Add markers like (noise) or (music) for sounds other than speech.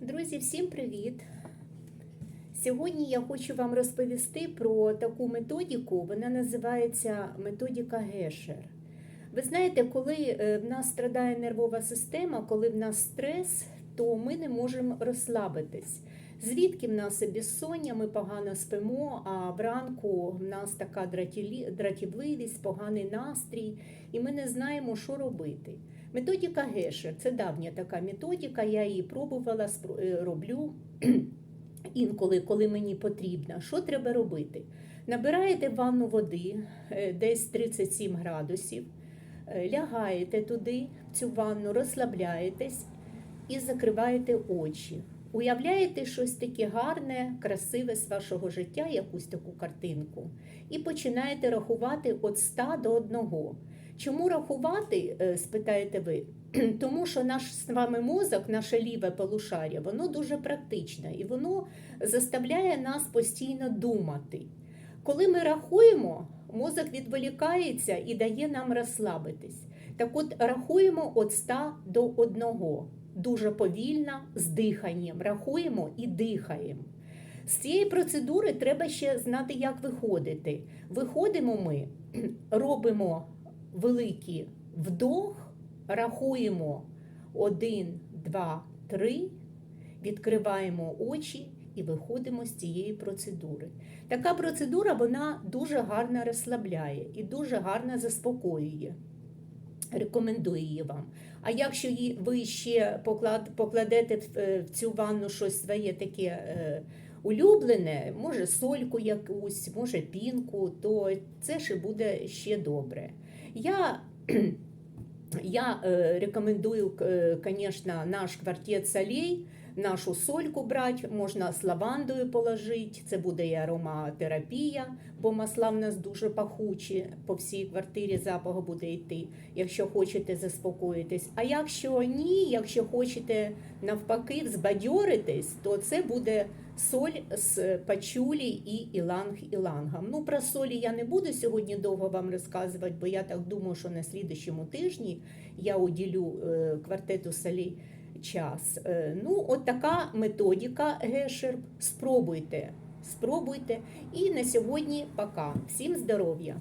Друзі, всім привіт! Сьогодні я хочу вам розповісти про таку методику. Вона називається методика Гешер. Ви знаєте, коли е, в нас страдає нервова система, коли в нас стрес, то ми не можемо розслабитись. Звідки в нас і безсоння, ми погано спимо, а вранку в нас така дратівливість, поганий настрій, і ми не знаємо, що робити. Методика Гешер це давня така методика, я її пробувала, е, роблю (clears throat) інколи, коли мені потрібно. Що треба робити? Набираєте ванну води е, десь 37 градусів, е, лягаєте туди, в цю ванну, розслабляєтесь і закриваєте очі. Уявляєте щось таке гарне, красиве з вашого життя, якусь таку картинку, і починаєте рахувати від 100 до 1. Чому рахувати, е, спитаєте ви? (clears throat) Тому що наш з вами мозок, наше ліве полушаря, воно дуже практичне і воно заставляє нас постійно думати. Коли ми рахуємо, мозок відволікається і дає нам розслабитись. Так от рахуємо від 100 до 1. Дуже повільно, з диханням. Рахуємо і дихаємо. З цієї процедури треба ще знати, як виходити. Виходимо ми, (clears throat) робимо великий вдох, рахуємо 1, 2, 3, відкриваємо очі і виходимо з цієї процедури. Така процедура вона дуже гарно розслабляє і дуже гарно заспокоює. Рекомендую її вам. А якщо ви ще покладете в, е, цю ванну щось своє таке е, улюблене, може сольку якусь, може пінку, то це ще буде ще добре. Я, (clears throat) я е, рекомендую, звісно, наш квартет солей, нашу сольку брати, можна з лавандою положити, це буде і ароматерапія, бо масла в нас дуже пахучі, по всій квартирі запах буде йти, якщо хочете заспокоїтись. А якщо ні, якщо хочете навпаки взбадьоритись, то це буде соль з пачулі і іланг-ілангом. Ну, про солі я не буду сьогодні довго вам розказувати, бо я так думаю, що на слідущому тижні я уділю е, квартету солей час. Е, Ну, от така методика Гешерб. Спробуйте. Спробуйте. І на сьогодні пока. Всім здоров'я!